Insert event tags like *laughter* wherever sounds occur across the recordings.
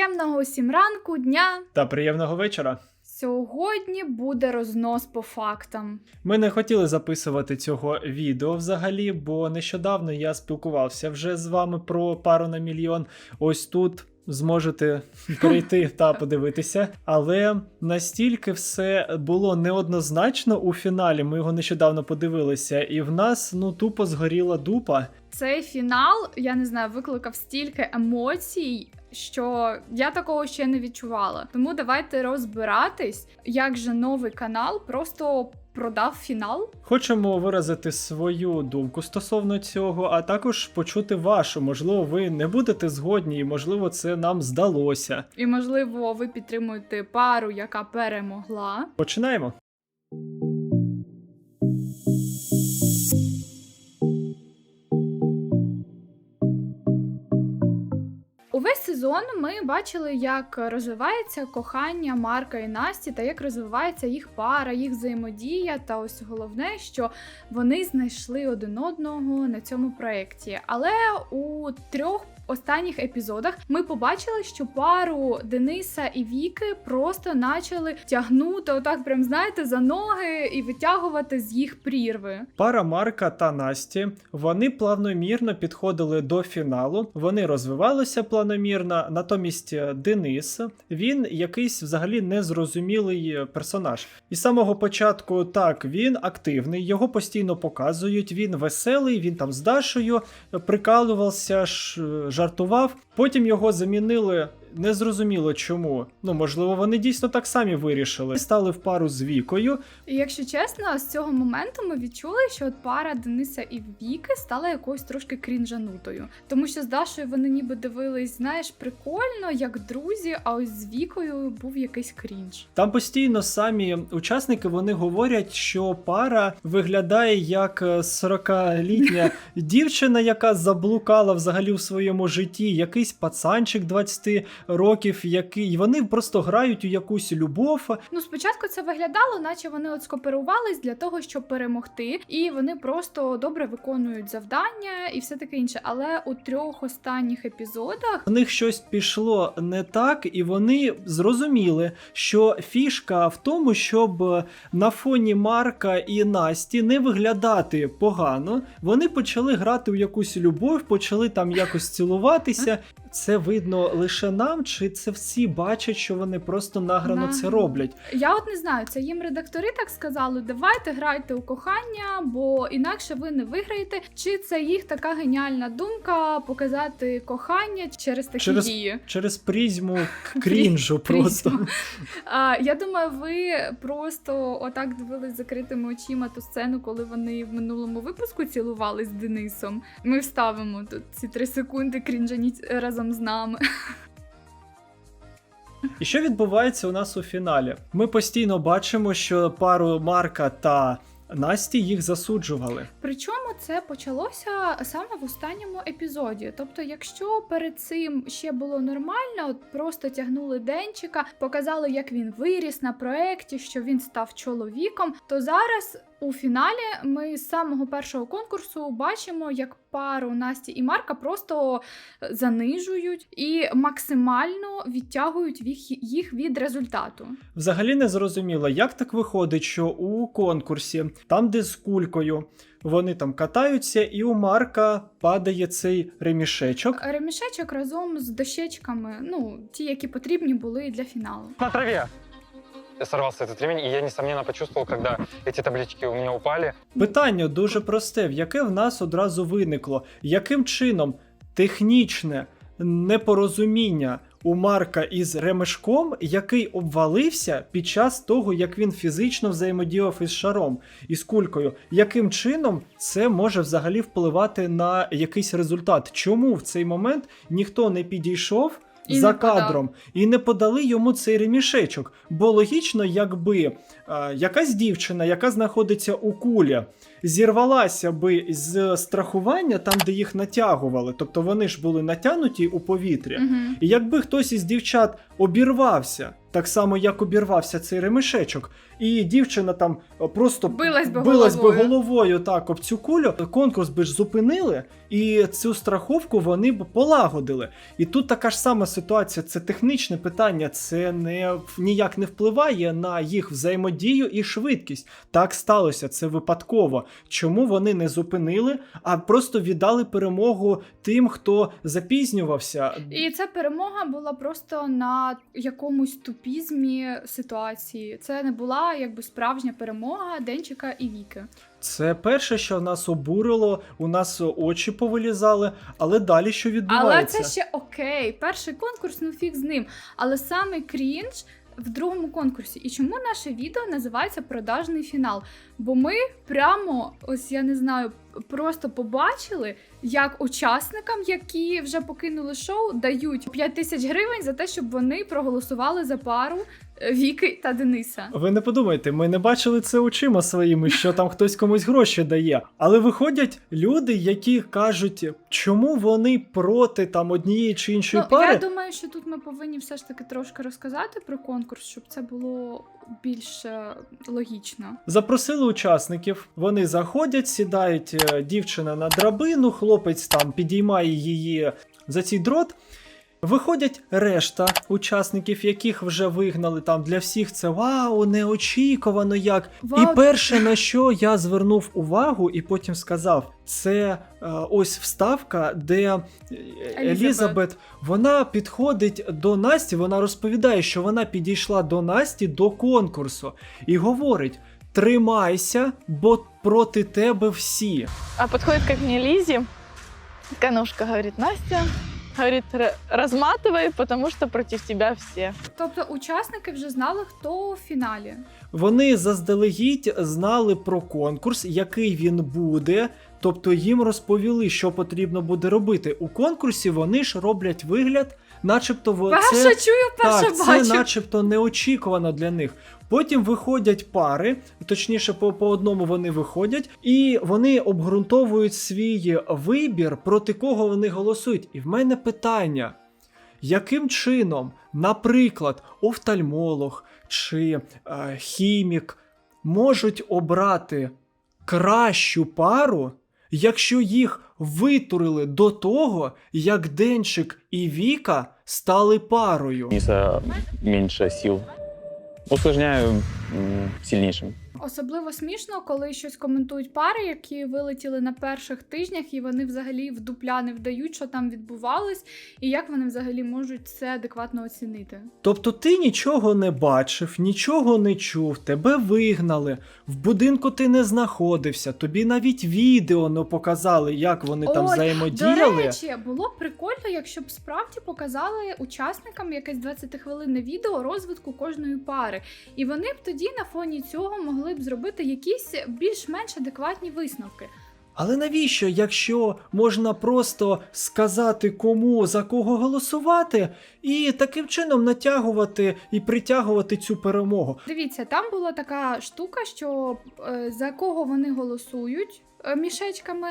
Приємного усім ранку, дня. Та приємного вечора. Сьогодні буде рознос по фактам. Ми не хотіли записувати цього відео взагалі, бо нещодавно я спілкувався вже з вами про пару на мільйон. Ось тут зможете перейти та подивитися. Але настільки все було неоднозначно у фіналі. Ми його нещодавно подивилися, і в нас ну тупо згоріла дупа. Цей фінал, я не знаю, викликав стільки емоцій. Що я такого ще не відчувала. Тому давайте розбиратись, як же новий канал просто продав фінал. Хочемо виразити свою думку стосовно цього, а також почути вашу. Можливо, ви не будете згодні, і можливо, це нам здалося. І, можливо, ви підтримуєте пару, яка перемогла. Починаємо. Увесь сезон ми бачили, як розвивається кохання Марка і Насті, та як розвивається їх пара, їх взаємодія. Та ось головне, що вони знайшли один одного на цьому проєкті. Але у трьох останніх епізодах ми побачили, що пару Дениса і Віки просто почали тягнути, отак, прям знаєте, за ноги і витягувати з їх прірви. Пара Марка та Насті вони плавномірно підходили до фіналу. Вони розвивалися планомірно. Натомість е, Денис він якийсь взагалі незрозумілий персонаж. І з самого початку так він активний, його постійно показують. Він веселий, він там з Дашою прикалувався, ш- жартував. Потім його замінили. Незрозуміло чому. Ну можливо, вони дійсно так самі вирішили. Стали в пару з Вікою, І якщо чесно, з цього моменту ми відчули, що от пара Дениса і Віки стала якоюсь трошки крінжанутою. Тому що з Дашою вони ніби дивились, знаєш, прикольно, як друзі, а ось з Вікою був якийсь крінж. Там постійно самі учасники вони говорять, що пара виглядає як е, 40-літня *laughs* дівчина, яка заблукала взагалі в своєму житті, якийсь пацанчик 20 років, який вони просто грають у якусь любов. Ну, спочатку це виглядало, наче вони от скооперувались для того, щоб перемогти, і вони просто добре виконують завдання і все таке інше. Але у трьох останніх епізодах В них щось пішло не так, і вони зрозуміли, що фішка в тому, щоб на фоні Марка і Насті не виглядати погано. Вони почали грати у якусь любов, почали там якось цілуватися. Це видно лише нам, чи це всі бачать, що вони просто награно це роблять? Я от не знаю, це їм редактори так сказали: давайте грайте у кохання, бо інакше ви не виграєте. Чи це їх така геніальна думка показати кохання через такі Через дії? Через призму *laughs* крінжу просто. Призму. *laughs* А, я думаю, ви просто отак дивились закритими очима ту сцену, коли вони в минулому випуску цілувались з Денисом. Ми вставимо тут ці три секунди крінжаніть разом з нами. *laughs* І що відбувається у нас у фіналі? Ми постійно бачимо, що пару Марка та Насті їх засуджували. Причому це почалося саме в останньому епізоді. Тобто, якщо перед цим ще було нормально, от просто тягнули денчика, показали, як він виріс на проєкті, що він став чоловіком, то зараз. У фіналі ми з самого першого конкурсу бачимо, як пару Насті і Марка просто занижують і максимально відтягують їх, їх від результату. Взагалі не зрозуміло, як так виходить, що у конкурсі, там, де з кулькою, вони там катаються, і у Марка падає цей ремішечок. Ремішечок разом з дощечками, ну ті, які потрібні були для фіналу. на траве. Сорвался этот ремень, и я, несомненно, почувствовал, когда эти таблички у меня упали. Питання дуже просте, в яке в нас одразу виникло, яким чином технічне непорозуміння у Марка із ремешком, який обвалився під час того, як він фізично взаємодіяв із шаром із кулькою, яким чином це може взагалі впливати на якийсь результат? Чому в цей момент ніхто не підійшов? І за не подав. кадром і не подали йому цей ремішечок. Бо логічно, якби якась дівчина, яка знаходиться у кулі, зірвалася би з страхування там, де їх натягували, тобто вони ж були натягнуті у повітрі. Угу. І якби хтось із дівчат обірвався так само як обірвався цей ремешечок, і дівчина там е, просто Билась би билась би головою. головою так об цю кулю. Конкурс би ж зупинили, і цю страховку вони б полагодили. І тут така ж сама ситуація. Це технічне питання, це не ніяк не впливає на їх взаємодію і швидкість. Так сталося, це випадково. Чому вони не зупинили, а просто віддали перемогу тим, хто запізнювався. І ця перемога була просто на якомусь тупізмі ситуації. Це не була якби справжня перемога Денчика і Віки. Це перше, що нас обурило, у нас очі повилізали, але далі що відбувається? Але це ще окей. Перший конкурс, ну фіг з ним. Але саме крінж в другому конкурсі. І чому наше відео називається Продажний фінал? Бо ми прямо, ось я не знаю, просто побачили, як учасникам, які вже покинули шоу, дають 5 тисяч гривень за те, щоб вони проголосували за пару е, Віки та Дениса. Ви не подумайте, ми не бачили це очима своїми, що там хтось комусь гроші дає. Але виходять люди, які кажуть, чому вони проти там однієї чи іншої Ну, пари. я думаю, що тут ми повинні все ж таки трошки розказати про конкурс, щоб це було більш е, логічно. Запросили учасників, вони заходять, сідають е, дівчина на драбину, хлопець там підіймає її за цей дрот. Виходять решта учасників, яких вже вигнали там для всіх це вау, неочікувано як. Вау. І перше, на що я звернув увагу, і потім сказав, це е, ось вставка, де е, Елізабет вона підходить до Насті, вона розповідає, що вона підійшла до Насті до конкурсу і говорить: тримайся, бо проти тебе всі. А подходит как мне Лизи, Канушка говорит, Настя, говорит, «Р- разматывай, потому что против тебя все. Тобто учасники вже знали, хто в фіналі. Вони заздалегідь знали про конкурс, який він буде. Тобто їм розповіли, що потрібно буде робити. У конкурсі вони ж роблять вигляд, начебто во- Перша це, чую, перша так, це начебто неочікувано для них. Потім виходять пари, точніше, по, по одному вони виходять, і вони обґрунтовують свій вибір, проти кого вони голосують. І в мене питання: яким чином, наприклад, офтальмолог чи е, хімік можуть обрати кращу пару, якщо їх витурили до того, як Денчик і Віка стали парою? Дениса меньше сил. Усложняю сильнішим. Особливо смішно, коли щось коментують пари, які вилетіли на перших тижнях, і вони взагалі в дупля не вдають, що там відбувалось, і як вони взагалі можуть це адекватно оцінити. Тобто ти нічого не бачив, нічого не чув, тебе вигнали, в будинку ти не знаходився, тобі навіть відео не показали, як вони там Ой, До речі, було б прикольно, якщо б справді показали учасникам якесь 20-хвилинне відео розвитку кожної пари. І вони б тоді на фоні цього могли б зробити якісь більш-менш адекватні висновки. Але навіщо, якщо можна просто сказати кому за кого голосувати, і таким чином натягувати і притягувати цю перемогу? Дивіться, там була така штука, що е, за кого вони голосують е, мішечками.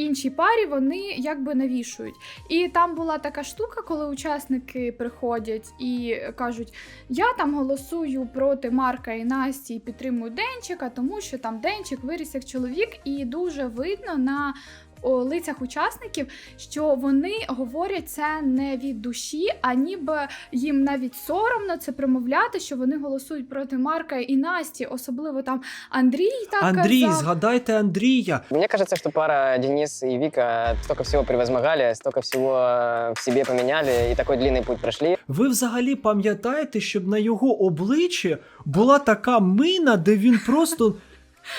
Іншій парі вони якби навішують. І там була така штука, коли учасники приходять і кажуть: Я там голосую проти Марка і Насті і підтримую Денчика, тому що там Денчик виріс як чоловік, і дуже видно на лицях учасників, що вони говорять це не від душі, а ніби їм навіть соромно це промовляти, що вони голосують проти Марка і Насті, особливо там Андрій так Андрій, казав. згадайте Андрія. Мне кажется, что пара Денис и Вика столько всего превозмогали, столько всего э, в себе поменяли и такой длинный путь прошли. Ви взагалі пам'ятаєте, щоб на його обличчі була така мина, де він просто.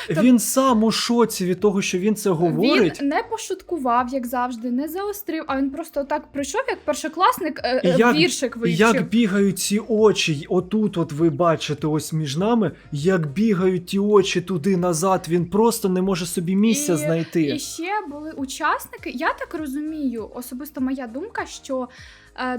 Він сам у шоці від того, що він це говорить. Він не пошуткував, як завжди, не заострив, а він просто так прийшов, як першокласник е, І е, як- віршик І вивчив. Як бігають ці очі, отут, от ви бачите, ось між нами, як бігають ті очі туди назад, він просто не може собі місця І- знайти. І ще були учасники. Я так розумію, особисто моя думка, що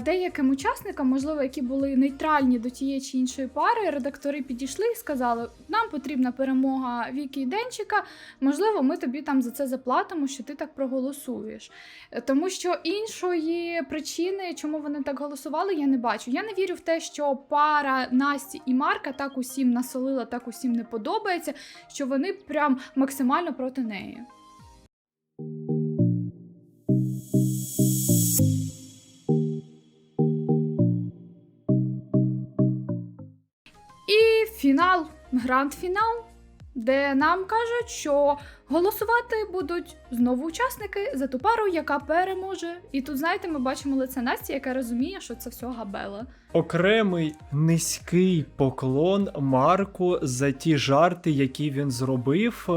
Деяким учасникам, можливо, які були нейтральні до тієї чи іншої пари, редактори підійшли і сказали: нам потрібна перемога Віки і Денчика. Можливо, ми тобі там за це заплатимо, що ти так проголосуєш. Е, Тому що іншої причини, чому вони так голосували, я не бачу. Я не вірю в те, що пара Насті і Марка так усім насолила, так усім не подобається, що вони прям максимально проти неї. Фінал, гранд-фінал, де нам кажуть, що голосувати будуть знову учасники за ту пару, яка переможе. І тут, знаєте, ми бачимо лице Насті, яка розуміє, що це все габела. Окремий низький поклон Марку за ті жарти, які він зробив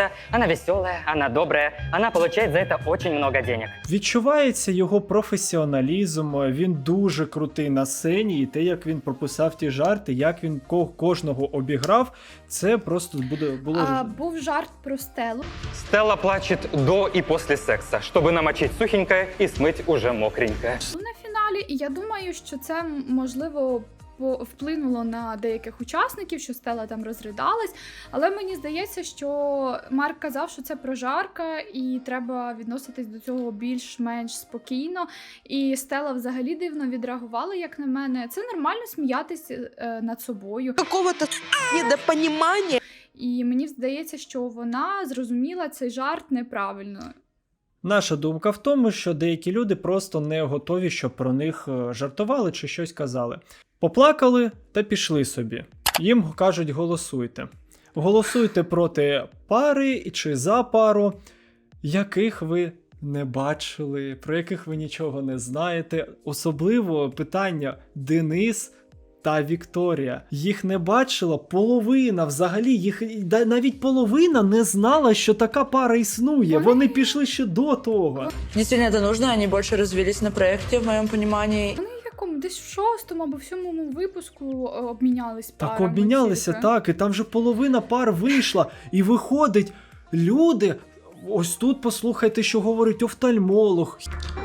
Е, Она веселая, она добрая, она получает за это очень много денег. Відчувається його професіоналізм. Він дуже крутий на сцені, і те, як він прописав ті жарти, як він ко- кожного обіграв, це просто буде було А, був жарт про стелу. Стелла плачет до и после секса, чтобы намочить сухенькое и смыть уже мокренькое. на фіналі, і я думаю, що це м, можливо. Вплинуло на деяких учасників, що Стела там розридалась. Але мені здається, що Марк казав, що це прожарка, і треба відноситись до цього більш-менш спокійно. І Стела взагалі дивно відреагувала, як на мене. Це нормально сміятися е, над собою. какого-то недопонимания. І мені здається, що вона зрозуміла цей жарт неправильно. Наша думка в тому, що деякі люди просто не готові, щоб про них е, жартували чи щось казали. Поплакали та пішли собі. Їм кажуть, голосуйте. Голосуйте проти пари чи за пару, яких ви не бачили, про яких ви нічого не знаєте. Особливо питання Денис. Та Вікторія їх не бачила половина. Взагалі, їх навіть половина не знала, що така пара існує. Вони- Вони пішли ще до того. Действительно, это нужно. Они больше развелись на проекте, в моем понимании. Якому десь в шостому або в сьомому випуску обмінялись парами. Так обмінялися, тільки. так, і там вже половина пар вийшла, і виходить, люди. Ось тут послухайте, що говорить офтальмолог,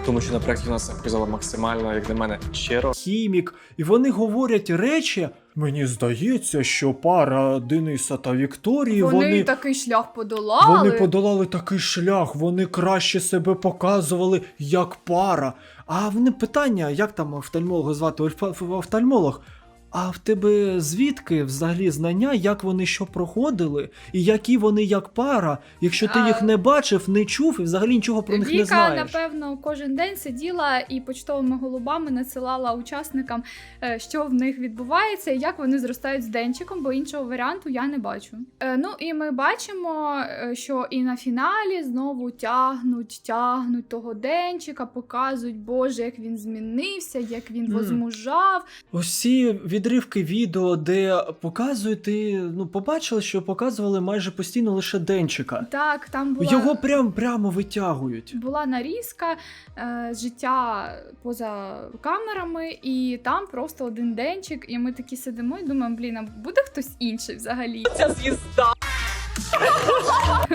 Тому що на проєкті у нас показало максимально, як для мене, щиро. хімік, і вони говорять речі. Мені здається, що пара Дениса та Вікторії Вони, вони, такий шлях подолали. вони подолали такий шлях, вони краще себе показували як пара. А в питання, як там офтальмолога звати офтальмолог? А в тебе звідки взагалі знання, як вони що проходили, і які вони як пара, якщо ти А, їх не бачив, не чув і взагалі нічого про них не Віка, знаєш? напевно, кожен день сиділа і почтовими голубами надсилала учасникам, е, що в них відбувається, і як вони зростають з денчиком, бо іншого варіанту я не бачу. Е, Ну і ми бачимо, е, що і на фіналі знову тягнуть, тягнуть того денчика, показують, Боже, як він змінився, як він Мгм. возмужав. Ось ці відривки відео, де показують, ти ну побачила, що показували майже постійно лише денчика. Так, там була Його прям прямо витягують. була нарізка е, життя поза камерами, і там просто один денчик, і ми такі сидимо і думаємо, блін, а буде хтось інший взагалі.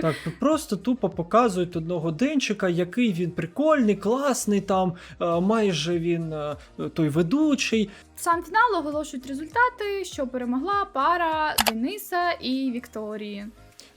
Так, просто тупо показують одного денчика, який він прикольний, класний там, е, майже він е, той ведучий. Сам фінал оголошують результати, що перемогла пара Дениса і Вікторії.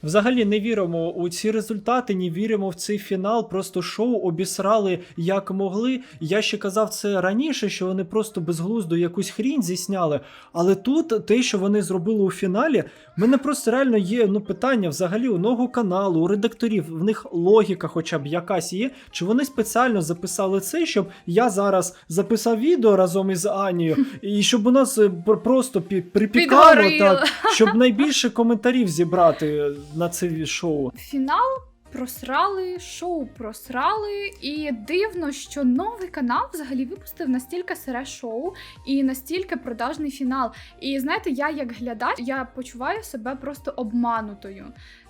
Взагалі не віримо у ці результати, не віримо в цей фінал. Просто шоу обісрали як могли. Я ще казав це раніше, що вони просто безглуздо якусь хрінь зісняли. Але тут те, що вони зробили у фіналі, мене просто реально є ну питання взагалі у нового каналу, у редакторів. В них логіка, хоча б якась є. Чи вони спеціально записали це, щоб я зараз записав відео разом із Анією, і щоб у нас е, просто пі- припікало так, щоб найбільше коментарів зібрати на це шоу. Фінал просрали, шоу просрали, і дивно, що новий канал взагалі випустив настільки сире шоу і настільки продажний фінал. І знаєте, я як глядач, я почуваю себе просто обманутою.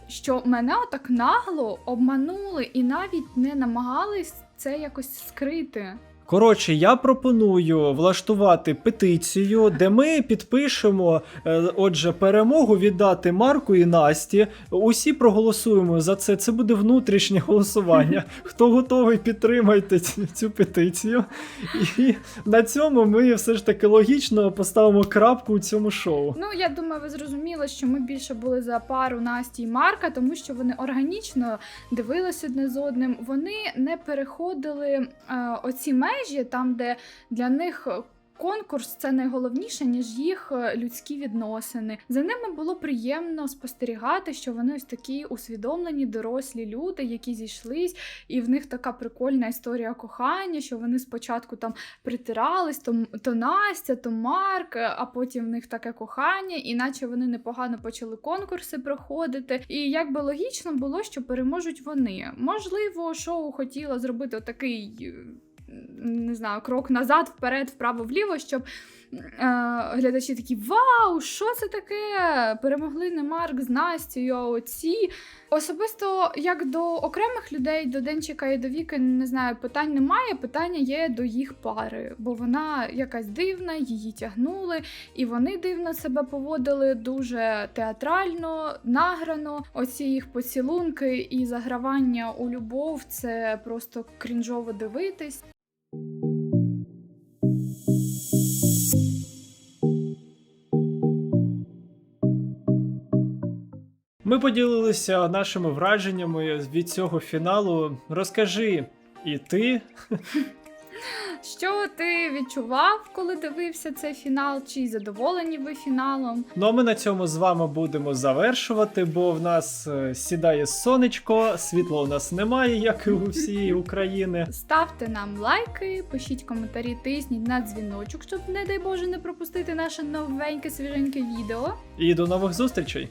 Що мене отак нагло обманули і навіть не намагались це якось скрити. Коротше, я пропоную влаштувати петицію, де ми підпишемо, е, отже, перемогу віддати Марку і Насті. Усі проголосуємо за це. Це буде внутрішнє голосування. *laughs* Хто готовий, підтримайте цю петицію. І на цьому ми все ж таки логічно поставимо крапку у цьому шоу. Ну, я думаю, ви зрозуміли, що ми більше були за пару Насті і Марка, тому що вони органічно дивились одне з одним. Вони не переходили е, оці межі, там, де для них. Конкурс це найголовніше, ніж їх е, людські відносини. За ними було приємно спостерігати, що вони ось такі усвідомлені, дорослі люди, які зійшлись, і в них така прикольна історія кохання, що вони спочатку там притирались, то, то Настя, то Марк, е, а потім в них таке кохання, іначе вони непогано почали конкурси проходити. І якби логічно було, що переможуть вони. Можливо, шоу хотіло зробити такий. Не знаю, крок назад, вперед, вправо, вліво, щоб е, глядачі такі: Вау, що це таке? Перемогли не Марк з Настю, оці. Особисто, як до окремих людей, до Денчика і до Віки, не знаю, питань немає. Питання є до їх пари, бо вона якась дивна, її тягнули, і вони дивно себе поводили дуже театрально, награно. Оці їх поцілунки і загравання у любов це просто крінжово дивитись. Ми поділилися нашими враженнями від цього фіналу. Розкажи, і ти *laughs* Що ти відчував, коли дивився цей фінал? Чи задоволені ви фіналом? Ну а ми на цьому з вами будемо завершувати, бо в нас е, сідає сонечко, світла у нас немає, як і у всієї *laughs* України. Ставте нам лайки, пишіть коментарі, тисніть на дзвіночок, щоб, не дай Боже, не пропустити наше новеньке свіженьке відео. І до нових зустрічей!